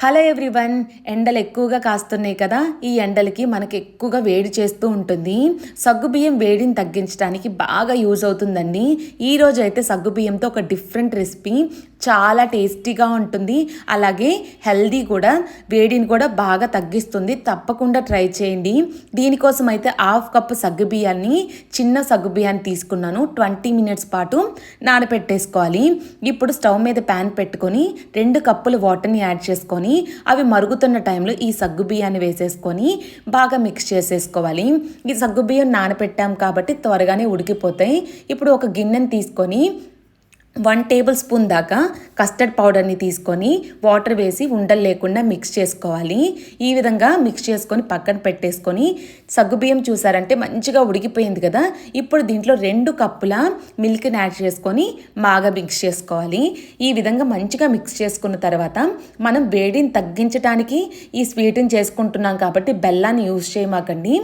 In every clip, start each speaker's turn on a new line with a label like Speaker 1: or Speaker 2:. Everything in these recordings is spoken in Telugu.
Speaker 1: హలో ఎవ్రీవన్ ఎండలు ఎక్కువగా కాస్తున్నాయి కదా ఈ ఎండలకి మనకి ఎక్కువగా వేడి చేస్తూ ఉంటుంది. సగ్గుబియ్యం వేడిని తగ్గించడానికి బాగా యూజ్ అవుతుందండి. ఈరోజు అయితే సగ్గుబియ్యంతో ఒక డిఫరెంట్ రెసిపీ. చాలా టేస్టీగా ఉంటుంది. అలాగే హెల్దీ కూడా వేడిని కూడా బాగా తగ్గిస్తుంది. తప్పకుండా ట్రై చేయండి. దీనికోసం అయితే హాఫ్ కప్ సగ్గుబియ్యాన్ని చిన్న సగ్గుబియ్యాన్ని తీసుకున్నాను. ట్వంటీ మినిట్స్ పాటు నానబెట్టేసుకోవాలి ఇప్పుడు స్టవ్ మీద ప్యాన్ పెట్టుకొని రెండు కప్పులు వాటర్ని యాడ్ చేసుకొని అవి మరుగుతున్న టైంలో ఈ సగ్గు బియ్యాన్ని వేసేసుకొని బాగా మిక్స్ చేసేసుకోవాలి. ఈ సగ్గు బియ్యం నానపెట్టాం కాబట్టి త్వరగానే ఉడికిపోతాయి. ఇప్పుడు ఒక గిన్నెని తీసుకొని వన్ టేబుల్ స్పూన్ దాకా కస్టర్డ్ పౌడర్ని తీసుకొని వాటర్ వేసి ఉండలు లేకుండా మిక్స్ చేసుకోవాలి. ఈ విధంగా మిక్స్ చేసుకొని పక్కన పెట్టేసుకొని సగ్గుబియ్యం చూసారంటే మంచిగా ఉడికిపోయింది కదా. ఇప్పుడు దీంట్లో రెండు కప్పుల మిల్క్ని యాడ్ చేసుకొని బాగా మిక్స్ చేసుకోవాలి. ఈ విధంగా మంచిగా మిక్స్ చేసుకున్న తర్వాత మనం వేడిని తగ్గించడానికి ఈ స్వీట్ని చేసుకుంటున్నాం కాబట్టి బెల్లాన్ని యూజ్ చేయమాకండి.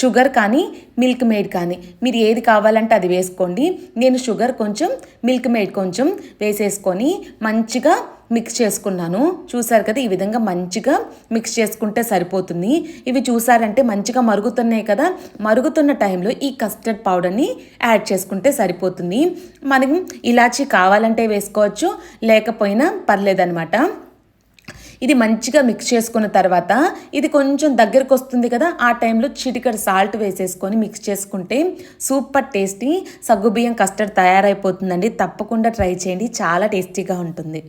Speaker 1: షుగర్ కానీ మిల్క్ మేడ్ కానీ. మీరు ఏది కావాలంటే అది వేసుకోండి. నేను షుగర్ కొంచెం మిల్క్ మేడ్ కొంచెం వేసేసుకొని మంచిగా మిక్స్ చేసుకున్నాను. చూసారు కదా ఈ విధంగా మంచిగా మిక్స్ చేసుకుంటే సరిపోతుంది. ఇవి చూసారంటే మంచిగా మరుగుతున్నాయి కదా. మరుగుతున్న టైంలో ఈ కస్టర్డ్ పౌడర్ని యాడ్ చేసుకుంటే సరిపోతుంది. మనం ఇలాచీ కావాలంటే వేసుకోవచ్చు లేకపోయినా పర్లేదనమాట ఇది మంచిగా మిక్స్ చేసుకున్న తర్వాత ఇది కొంచెం దగ్గరకు వస్తుంది కదా ఆ టైంలో చిటికడ సాల్ట్ వేసేసుకొని మిక్స్ చేసుకుంటే సూపర్ టేస్టీ సగ్గుబియ్యం కస్టర్డ్ తయారైపోతుందండి. తప్పకుండా ట్రై చేయండి. చాలా టేస్టీగా ఉంటుంది.